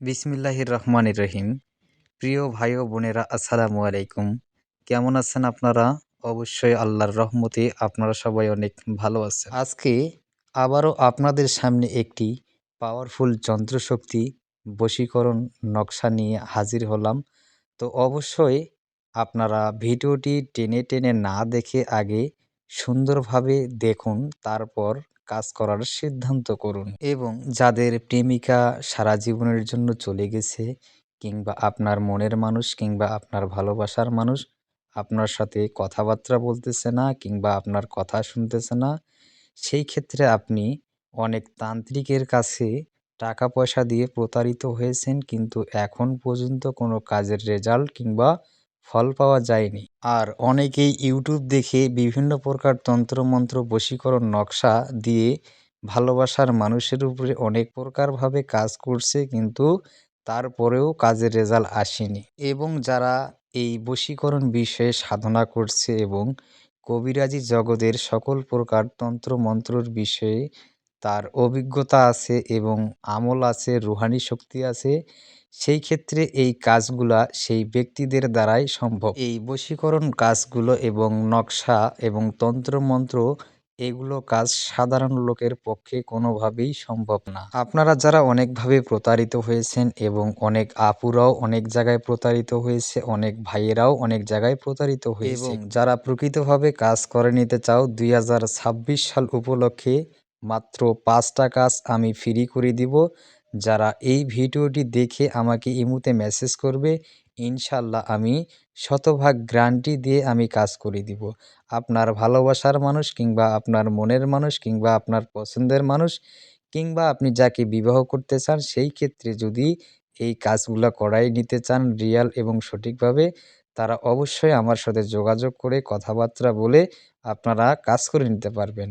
বিসমিল্লাহির রহমানির রহিম। প্রিয় ভাই ও বোনেরা, আসসালামু আলাইকুম। কেমন আছেন আপনারা? অবশ্যই আল্লাহর রহমতে আপনারা সবাই অনেক ভালো আছেন। আজকে আবারও আপনাদের সামনে একটি পাওয়ারফুল যন্ত্রশক্তি বশীকরণ নকশা নিয়ে হাজির হলাম। তো অবশ্যই আপনারা ভিডিওটি টেনে টেনে না দেখে আগে সুন্দরভাবে দেখুন, তারপর কাজ করার সিদ্ধান্ত করুন। এবং যাদের প্রেমিকা সারা জীবনের জন্য চলে গেছে কিংবা আপনার মনের মানুষ কিংবা আপনার ভালোবাসার মানুষ আপনার সাথে কথাবার্তা বলতেছে না কিংবা আপনার কথা শুনতেছে না, সেই ক্ষেত্রে আপনি অনেক তান্ত্রিকের কাছে টাকা পয়সা দিয়ে প্রতারিত হয়েছেন, কিন্তু এখন পর্যন্ত কোনো কাজের রেজাল্ট কিংবা ফল পাওয়া যায়নি। আর অনেকেই ইউটিউব দেখে বিভিন্ন প্রকার তন্ত্রমন্ত্র, বশীকরণ নকশা দিয়ে ভালোবাসার মানুষের উপরে অনেক প্রকারভাবে কাজ করছে, কিন্তু তারপরেও কাজের রেজাল্ট আসেনি। এবং যারা এই বশীকরণ বিষয়ে সাধনা করছে এবং কবিরাজি জগতের সকল প্রকার তন্ত্রমন্ত্রর বিষয়ে তার অভিজ্ঞতা আছে এবং আমল আছে রুহানি শক্তি আছে সেই ক্ষেত্রে এই কাজগুলা সেই ব্যক্তিদের দ্বারাই সম্ভব। এই বশীকরণ কাজগুলো এবং নকশা এবং তন্ত্রমন্ত্র এগুলো কাজ সাধারণ লোকের পক্ষে কোনোভাবেই সম্ভব না। আপনারা যারা অনেকভাবে প্রতারিত হয়েছেন এবং অনেক আপুরাও অনেক জায়গায় প্রতারিত হয়েছে অনেক ভাইয়েরাও অনেক জায়গায় প্রতারিত হয়েছে। এবং যারা প্রকৃতভাবে কাজ করে নিতে চাও দুই হাজার ছাব্বিশ সাল উপলক্ষে মাত্র পাঁচটা কাজ আমি ফ্রি করে দিব। যারা এই ভিডিওটি দেখে আমাকে ইমুতে মেসেজ করবে, ইনশাল্লাহ আমি শতভাগ গ্রান্টি দিয়ে আমি কাজ করে দিব। আপনার ভালোবাসার মানুষ কিংবা আপনার মনের মানুষ কিংবা আপনার পছন্দের মানুষ কিংবা আপনি যাকে বিবাহ করতে চান, সেই ক্ষেত্রে যদি এই কাজগুলো করাই নিতে চান রিয়াল এবং সঠিকভাবে, তারা অবশ্যই আমার সাথে যোগাযোগ করে কথাবার্তা বলে আপনারা কাজ করে নিতে পারবেন।